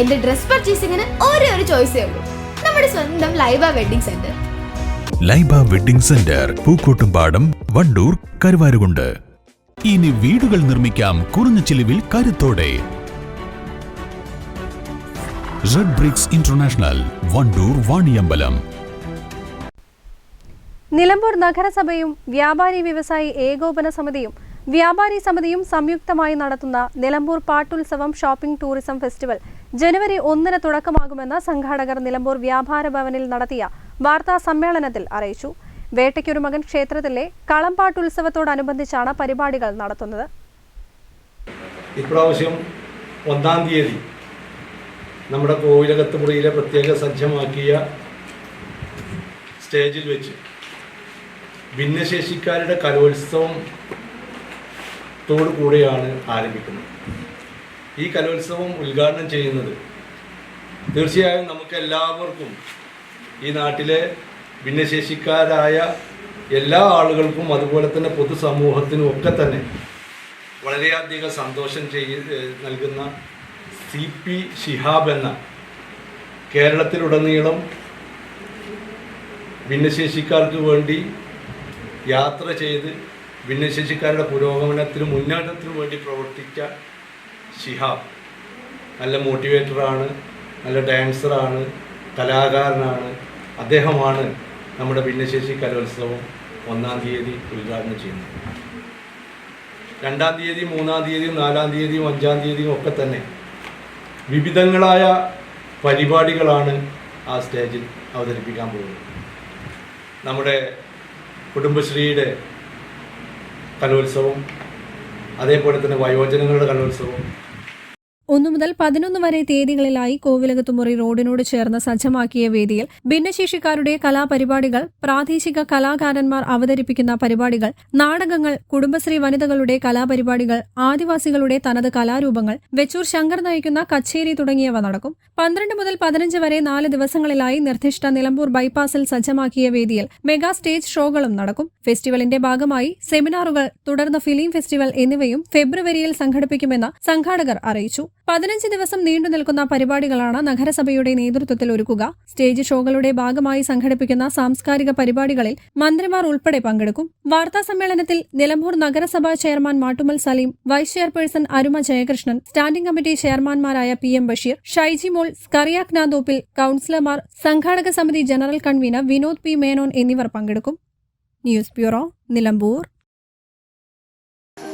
എന്റെ ഡ്രസ് പർച്ചേസിംഗിന് ഒരേ ഒരു ചോയ്സേ ഉള്ളൂ. നമ്മുടെ സ്വന്തം Laiba wedding centre. Laiba wedding centre Pookkottumpadam Wandoor Karuvarakundu. ഇനി വീടുകൾ നിർമ്മിക്കാം കുറഞ്ഞ ചിലവിൽ കരുത്തോടെ. Red bricks international Wandoor Vaniyambalam. Nilambur നഗരസഭയും വ്യാപാരി വ്യവസായി ഏകോപന സമിതിയും വ്യാപാരി സമിതിയും സംയുക്തമായി നടത്തുന്ന നിലമ്പൂർ പാട്ടുത്സവം ഷോപ്പിംഗ് ടൂറിസം ഫെസ്റ്റിവൽ ജനുവരി ഒന്നിന് തുടക്കമാകുമെന്ന് സംഘാടകർ നിലമ്പൂർ വ്യാപാര ഭവനിൽ നടത്തിയ വാർത്താ സമ്മേളനത്തിൽ അറിയിച്ചു. വേട്ടയ്ക്കൊരു മകൻ ക്ഷേത്രത്തിലെ കളംപാട്ടുത്സവത്തോടനുബന്ധിച്ചാണ് പരിപാടികൾ നടത്തുന്നത്. ഇപ്രാവശ്യം ഒന്നാം തീയതി നമ്മുടെ കോവിലകത്തുമുറിയിലെ പ്രത്യേക സജ്ജമാക്കിയ സ്റ്റേജിൽ വെച്ച് ഭിന്നശേഷിക്കാരുടെ കലോത്സവം കൂടെയാണ് ആരംഭിക്കുന്നത്. ഈ കലോത്സവം ഉദ്ഘാടനം ചെയ്യുന്നത്. തീർച്ചയായും നമുക്ക് എല്ലാവർക്കും ഈ നാട്ടിലെ ഭിന്നശേഷിക്കാരായ എല്ലാ ആളുകൾക്കും അതുപോലെ തന്നെ പൊതുസമൂഹത്തിനും ഒക്കെ തന്നെ വളരെയധികം സന്തോഷം ചെയ്യ നൽകുന്ന സി പി ഷിഹാബ് എന്ന കേരളത്തിലുടനീളം ഭിന്നശേഷിക്കാർക്ക് വേണ്ടി യാത്ര ചെയ്ത് ഭിന്നശേഷിക്കാരുടെ പുരോഗമനത്തിനും മുന്നേറ്റത്തിനും വേണ്ടി പ്രവർത്തിച്ച ഷിഹാബ് നല്ല മോട്ടിവേറ്ററാണ് നല്ല ഡാൻസറാണ് കലാകാരനാണ്. അദ്ദേഹമാണ് നമ്മുടെ ഭിന്നശേഷി കലോത്സവം ഒന്നാം തീയതി ഉദ്ഘാടനം ചെയ്യുന്നത്. രണ്ടാം തീയതി മൂന്നാം തീയതിയും നാലാം തീയതിയും അഞ്ചാം തീയതിയും ഒക്കെ തന്നെ വിവിധങ്ങളായ പരിപാടികളാണ് ആ സ്റ്റേജിൽ അവതരിപ്പിക്കാൻ പോകുന്നത്. നമ്മുടെ കുടുംബശ്രീയുടെ കലോത്സവം അതേപോലെ തന്നെ വയോജനങ്ങളുടെ കലോത്സവം ഒന്നു മുതൽ പതിനൊന്ന് വരെ തീയതികളിലായി കോവിലകത്തുമുറി റോഡിനോട് ചേർന്ന് സജ്ജമാക്കിയ വേദിയിൽ ഭിന്നശേഷിക്കാരുടെ കലാപരിപാടികൾ പ്രാദേശിക കലാകാരന്മാർ അവതരിപ്പിക്കുന്ന പരിപാടികൾ നാടകങ്ങൾ കുടുംബശ്രീ വനിതകളുടെ കലാപരിപാടികൾ ആദിവാസികളുടെ തനത് കലാരൂപങ്ങൾ വെച്ചൂർ ശങ്കർ നയിക്കുന്ന കച്ചേരി തുടങ്ങിയവ നടക്കും. പന്ത്രണ്ട് മുതൽ പതിനഞ്ച് വരെ നാല് ദിവസങ്ങളിലായി നിർദ്ദിഷ്ട നിലമ്പൂർ ബൈപ്പാസിൽ സജ്ജമാക്കിയ വേദിയിൽ മെഗാ സ്റ്റേജ് ഷോകളും നടക്കും. ഫെസ്റ്റിവലിന്റെ ഭാഗമായി സെമിനാറുകൾ തുടർന്ന് ഫിലിം ഫെസ്റ്റിവൽ എന്നിവയും ഫെബ്രുവരിയിൽ സംഘടിപ്പിക്കുമെന്ന് സംഘാടകർ അറിയിച്ചു. പതിനഞ്ച് ദിവസം നീണ്ടു നിൽക്കുന്ന പരിപാടികളാണ് നഗരസഭയുടെ നേതൃത്വത്തിൽ ഒരുക്കുക. സ്റ്റേജ് ഷോകളുടെ ഭാഗമായി സംഘടിപ്പിക്കുന്ന സാംസ്കാരിക പരിപാടികളിൽ മന്ത്രിമാർ ഉൾപ്പെടെ പങ്കെടുക്കും. വാർത്താ സമ്മേളനത്തിൽ നിലമ്പൂർ നഗരസഭാ chairman Mattummal Saleem vice chairperson Aruma Jayakrishnan standing committee ചെയർമാൻമാരായ P M Basheer Shaiji Mol സ്കറിയാക് നാദോപ്പിൽ കൌൺസിലർമാർ സംഘാടക സമിതി general convener Vinod P Menon എന്നിവർ പങ്കെടുക്കും. News bureau Nilambur.